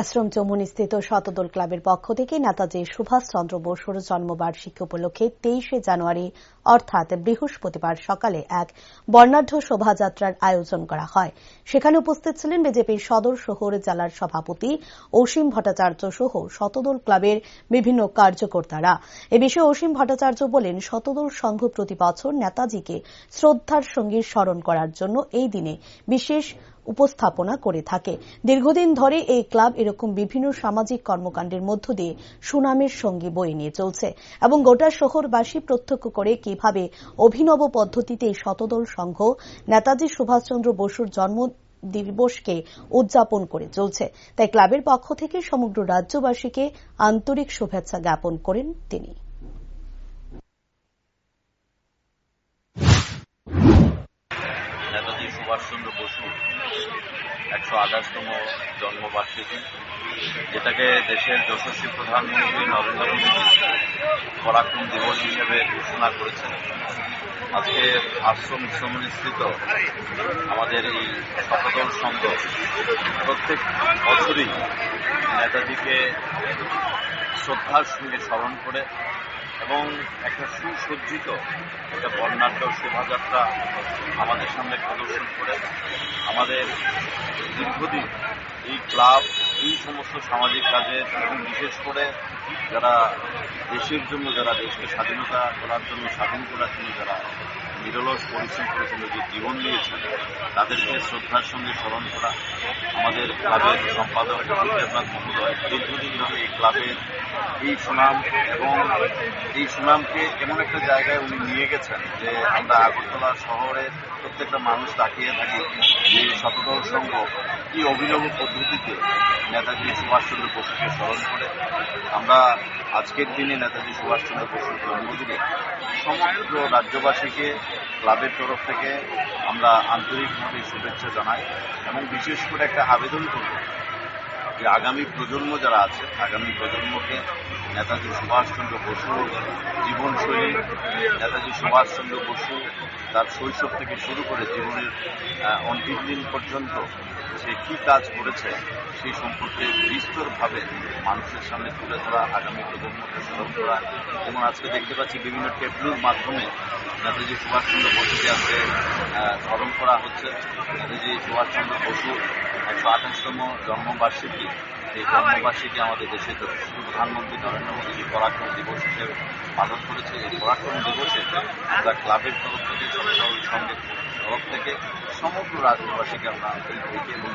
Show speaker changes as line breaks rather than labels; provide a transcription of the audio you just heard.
আশ্রম চৌমুহনী স্থিত শতদল ক্লাবের পক্ষ থেকে নেতাজি সুভাষচন্দ্র বসুর জন্মবার্ষিকী উপলক্ষে তেইশে জানুয়ারি, অর্থাৎ বৃহস্পতিবার সকালে এক বর্ণাঢ্য শোভাযাত্রার আয়োজন করা হয়। সেখানে উপস্থিত ছিলেন বিজেপির সদর শহর জেলার সভাপতি অসীম ভট্টাচার্য সহ শতদল ক্লাবের বিভিন্ন কার্যকর্তারা। এ বিষয়ে অসীম ভট্টাচার্য বলেন, শতদল সংঘ প্রতি বছর নেতাজিকে শ্রদ্ধার সঙ্গে স্মরণ করার জন্য এই দিনে বিশেষ উপস্থাপনা করে থাকে। দীর্ঘদিন ধরে এই ক্লাব এরকম বিভিন্ন সামাজিক কর্মকাণ্ডের মধ্য দিয়ে সুনামের সঙ্গে বয়ে নিয়ে চলছে এবং গোটা শহরবাসী প্রত্যক্ষ করে কীভাবে অভিনব পদ্ধতিতে এই শতদল সংঘ নেতাজি সুভাষচন্দ্র বসুর জন্ম দিবসকে উদযাপন করে চলছে। তাই ক্লাবের পক্ষ থেকে সমগ্র রাজ্যবাসীকে আন্তরিক শুভেচ্ছা জ্ঞাপন করেন তিনি
নেতাজি সুভাষচন্দ্র বসু একশো আঠাশতম জন্মবার্ষিকী, যেটাকে দেশের যশস্বী প্রধানমন্ত্রী নরেন্দ্র মোদী পরাক্রম দিবস হিসেবে ঘোষণা করেছেন। আজকে আশ্রম সম্মিলিত আমাদের এই শতদল সংঘ প্রত্যেক বছরই নেতাজিকে শ্রদ্ধার সঙ্গে স্মরণ করে এবং একটা সুসজ্জিত একটা বর্ণাঢ্য শোভাযাত্রা আমাদের সামনে প্রদর্শন করে। আমাদের দীর্ঘদিন এই ক্লাব, এই সমস্ত সামাজিক কাজে, এবং বিশেষ করে যারা দেশের জন্য, যারা দেশকে স্বাধীনতা করার জন্য, স্বাধীন করার জন্য যারা নিরলস পরিশ্রম করেছেন যে জীবন দিয়েছেন তাদেরকে শ্রদ্ধার সঙ্গে স্মরণ করা আমাদের ক্লাবের সম্পাদক দেবনাথ মহোদয় দীর্ঘদিন ধরে এই ক্লাবের এই সুনাম এবং এই সুনামকে এমন একটা জায়গায় উনি নিয়ে গেছেন যে আমরা আগরতলা শহরের প্রত্যেকটা মানুষ তাকিয়ে থাকি যে শতদল সংঘ কি অভিনব পদ্ধতিতে নেতাজি সুভাষচন্দ্র বসুকে স্মরণ করে। আমরা আজকের দিনে নেতাজি সুভাষচন্দ্র বসুর জন্মদিনে সমগ্র রাজ্যবাসীকে ক্লাবের তরফ থেকে আমরা আন্তরিকভাবে শুভেচ্ছা জানাই এবং বিশেষ করে একটা আবেদন করব। যে আগামী প্রজন্ম যারা আছে, আগামী প্রজন্মকে নেতাজি সুভাষচন্দ্র বসুর জীবনশৈলী, নেতাজি সুভাষচন্দ্র বসু তার শৈশব থেকে শুরু করে জীবনের অন্তিম দিন পর্যন্ত সে কি কাজ করেছে সেই সম্পর্কে বিস্তরভাবে মানুষের সামনে তুলে ধরা, আগামী প্রজন্মকে স্মরণ করা যেমন আজকে দেখতে পাচ্ছি বিভিন্ন টেবলুর মাধ্যমে নেতাজি সুভাষচন্দ্র বসুকে আজকে স্মরণ করা হচ্ছে। নেতাজি সুভাষচন্দ্র বসু একশো আঠাশতম জন্মবার্ষিকী এই জন্মবার্ষিকী আমাদের দেশে প্রধানমন্ত্রী নরেন্দ্র মোদী পরাক্রম দিবস হিসেবে পালন করেছে। এই পরাক্রম দিবসে আমরা ক্লাবের তরফ থেকে সঙ্গে তরফ থেকে সমগ্র রাজ্যবাসীকে আমরা আন্তরিক এবং